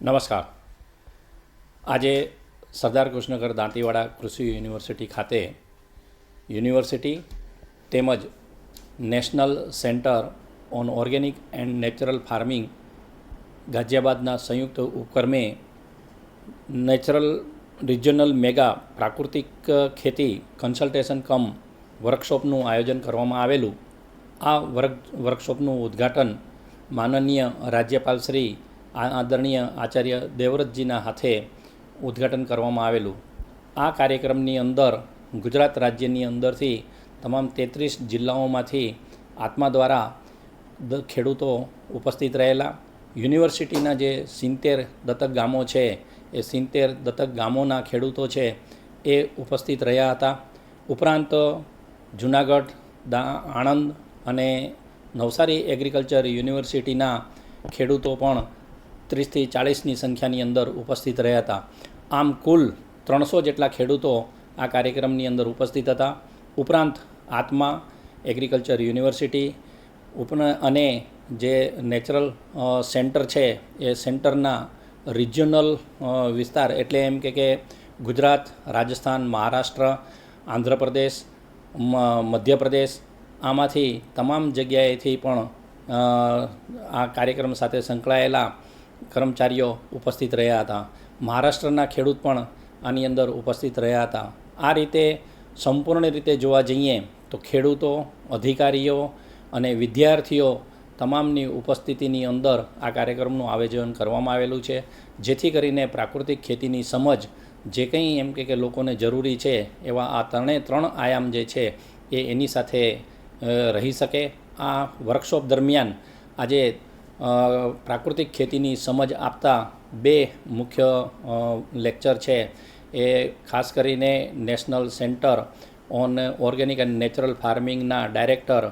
નમસ્કાર. આજે સરદાર કૃષ્ણગર દાંતીવાડા કૃષિ યુનિવર્સિટી ખાતે યુનિવર્સિટી તેમજ national centre on organic and natural farming ગાઝિયાબાદના સંયુક્ત ઉપક્રમે નેચરલ રિજનલ મેગા પ્રાકૃતિક ખેતી કન્સલ્ટેશન કમ વર્કશોપનું આયોજન કરવામાં આવેલું. આ વર્ક, વર્કશોપનું ઉદ્ઘાટન માનનીય રાજ્યપાલ શ્રી આદરણીય આચાર્ય દેવવ્રતજીના હાથે ઉદ્ઘાટન કરવામાં આવેલું. આ કાર્યક્રમની અંદર ગુજરાત રાજ્યની અંદરથી તમામ તેત્રીસ જિલ્લાઓમાંથી આત્મા દ્વારા ખેડૂતો ઉપસ્થિત રહેલા. યુનિવર્સિટીના જે સિત્તેર દત્તક ગામો છે, એ સિત્તેર દત્તક ગામોના ખેડૂતો છે, એ ઉપસ્થિત રહ્યા હતા. ઉપરાંત જુનાગઢ, દા આણંદ અને નવસારી એગ્રીકલ્ચર યુનિવર્સિટીના ખેડૂતો પણ ત્રીસથી ચાળીસની સંખ્યાની અંદર ઉપસ્થિત રહ્યા હતા. આમ કુલ ત્રણસો જેટલા ખેડૂતો આ કાર્યક્રમની અંદર ઉપસ્થિત હતા. ઉપરાંત આત્મા, એગ્રીકલ્ચર યુનિવર્સિટી ઉપ અને જે નેચરલ સેન્ટર છે, એ સેન્ટરના રિજનલ વિસ્તાર એટલે એમ કે કે ગુજરાત, રાજસ્થાન, મહારાષ્ટ્ર, આંધ્રપ્રદેશ મધ્યપ્રદેશ આમાંથી તમામ જગ્યાએથી પણ આ કાર્યક્રમ સાથે સંકળાયેલા કર્મચારીઓ ઉપસ્થિત રહ્યા હતા. મહારાષ્ટ્રના ખેડૂત પણ આની અંદર ઉપસ્થિત રહ્યા હતા. આ રીતે સંપૂર્ણ રીતે જોવા જઈએ તો ખેડૂતો, અધિકારીઓ અને વિદ્યાર્થીઓ તમામની ઉપસ્થિતિની અંદર આ કાર્યક્રમનું આયોજન કરવામાં આવેલું છે. જેથી કરીને પ્રાકૃતિક ખેતીની સમજ જે કંઈ એમ કે લોકોને જરૂરી છે એવા આ ત્રણે ત્રણ આયામ જે છે એ એની સાથે રહી શકે. આ વર્કશોપ દરમિયાન આજે પ્રાકૃતિક ખેતીની સમજ આપતા બે મુખ્ય લેક્ચર છે. એ ખાસ કરીને national centre on organic and natural ફાર્મિંગના director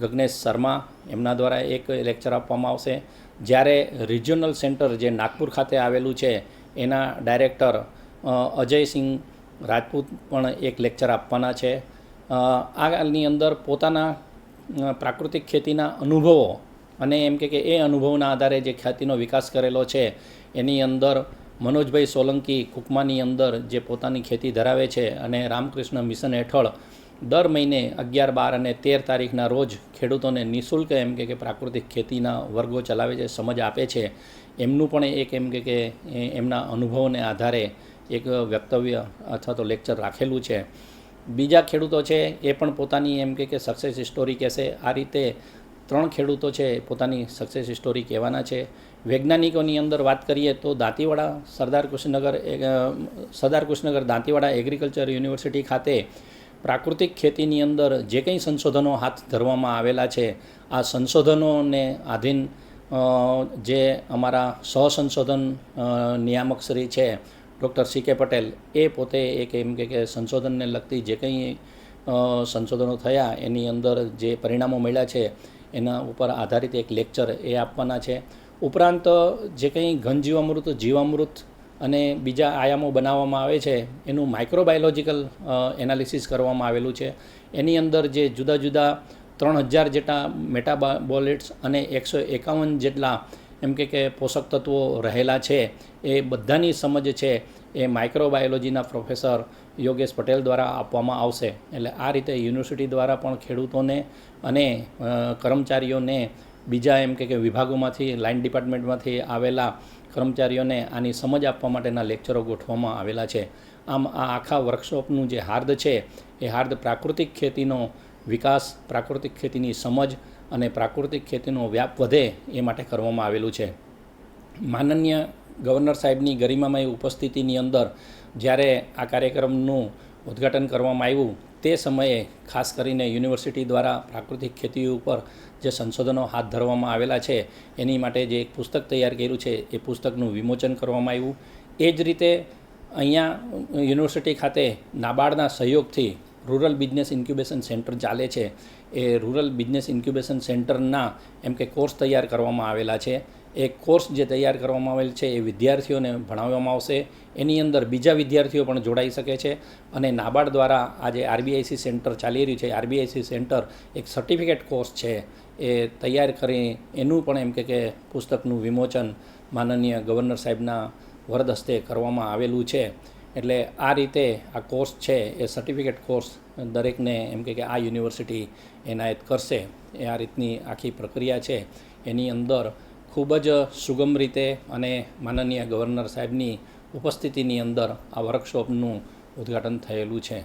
Gaganesh Sharma એમના દ્વારા એક લેક્ચર આપવામાં આવશે. જ્યારે રિજિયોનલ સેન્ટર જે નાગપુર ખાતે આવેલું છે, એના ડાયરેક્ટર અજયસિંહ રાજપૂત પણ એક લેક્ચર આપવાના છે. આની અંદર પોતાના પ્રાકૃતિક ખેતીના અનુભવો અને એમ કે એ અનુભવના આધારે જે ખ્યાતિનો વિકાસ કરેલો છે, એની અંદર મનોજભાઈ સોલંકી કુકમાની અંદર જે પોતાની ખેતી ધરાવે છે અને રામકૃષ્ણ મિશન હેઠળ દર મહિને અગિયાર, બાર અને તેર તારીખના રોજ ખેડૂતોને નિઃશુલ્ક એમ કે પ્રાકૃતિક ખેતીના વર્ગો ચલાવે છે, સમજ આપે છે. એમનું પણ એક એમ કે એમના અનુભવોને આધારે એક વક્તવ્ય અથવા તો લેક્ચર રાખેલું છે. બીજા ખેડૂતો છે, એ પણ પોતાની એમ કે સક્સેસ સ્ટોરી કહેશે. આ રીતે ત્રણ ખેડૂતો છે, પોતાની સક્સેસ સ્ટોરી કહેવાના છે. વૈજ્ઞાનિકોની અંદર વાત કરીએ તો દાંતીવાડા, સરદાર કૃષ્ણનગર સરદાર કૃષ્ણનગર દાંતીવાડા એગ્રીકલ્ચર યુનિવર્સિટી ખાતે પ્રાકૃતિક ખેતીની અંદર જે કંઈ સંશોધનો હાથ ધરવામાં આવેલા છે, આ સંશોધનોને આધીન જે અમારા સહસંશોધન નિયામકશ્રી નિયામક શ્રી છે, ડૉક્ટર સી કે પટેલ, એ પોતે એક એમ કે સંશોધનને લગતી જે કંઈ સંશોધનો થયા, એની અંદર જે પરિણામો મળ્યા છે એના ઉપર આધારિત એક લેક્ચર એ આપવાના છે. ઉપરાંત, જે કંઈ ઘન જીવામૃત જીવામૃત અને બીજા આયામો બનાવવામાં આવે છે, એનું માઇક્રોબાયોલોજીકલ એનાલિસિસ કરવામાં આવેલું છે. એની અંદર જે જુદા જુદા ત્રણ હજાર જેટલા મેટાબોલેટ્સ અને એકસો એકાવન જેટલા એમ કે કે પોષક તત્વો રહેલા છે, એ બધાની સમજ છે. એ માઇક્રોબાયોલોજીના પ્રોફેસર યોગેશ પટેલ દ્વારા આપવામાં આવશે. એટલે આ રીતે યુનિવર્સિટી દ્વારા પણ ખેડૂતોને અને કર્મચારીઓને બીજા એમ કે વિભાગોમાંથી લાઇન ડિપાર્ટમેન્ટમાંથી આવેલા કર્મચારીઓને આની સમજ આપવા માટેના લેક્ચરો ગોઠવવામાં આવેલા છે. આમ આ આખા વર્કશોપનું જે હાર્દ છે, એ હાર્દ પ્રાકૃતિક ખેતીનો વિકાસ, પ્રાકૃતિક ખેતીની સમજ અને પ્રાકૃતિક ખેતીનો વ્યાપ વધે એ માટે કરવામાં આવેલું છે. માનનીય ગવર્નર સાહેબની ગરિમામય ઉપસ્થિતિની અંદર જ્યારે આ કાર્યક્રમનું ઉદ્ઘાટન કરવામાં આવ્યું, તે સમયે ખાસ કરીને યુનિવર્સિટી દ્વારા પ્રાકૃતિક ખેતી ઉપર જે સંશોધનો હાથ ધરવામાં આવેલા છે, એની માટે જે એક પુસ્તક તૈયાર કર્યું છે, એ પુસ્તકનું વિમોચન કરવામાં આવ્યું. એ જ રીતે અહીંયા યુનિવર્સિટી ખાતે નાબાર્ડના સહયોગથી રૂરલ બિઝનેસ ઇન્ક્યુબેશન સેન્ટર ચાલે છે. એ રૂરલ બિઝનેસ ઇન્ક્યુબેશન સેન્ટરના એમ કે કોર્સ તૈયાર કરવામાં આવેલા છે. એક કોર્સ જે તૈયાર કરવામાં આવેલ છે એ વિદ્યાર્થીઓને ભણાવવામાં આવશે. એની અંદર બીજા વિદ્યાર્થીઓ પણ જોડાઈ શકે છે અને નાબાર્ડ દ્વારા આજે આરબીઆઈસી સેન્ટર ચાલી રહ્યું છે. આરબીઆઈસી સેન્ટર એક સર્ટિફિકેટ કોર્સ છે. એ તૈયાર કરી એનું પણ એમ કે પુસ્તકનું વિમોચન માનનીય ગવર્નર સાહેબના વરદ હસ્તે કરવામાં આવેલું છે. એટલે આ રીતે આ કોર્સ છે, એ સર્ટિફિકેટ કોર્સ દરેકને એમ કે આ યુનિવર્સિટી એનાયત કરશે. એ આ રીતની આખી પ્રક્રિયા છે. એની અંદર ખૂબ જ સુગમ રીતે અને માનનીય ગવર્નર સાહેબની ઉપસ્થિતિની અંદર આ વર્કશોપનું ઉદ્ઘાટન થયેલું છે.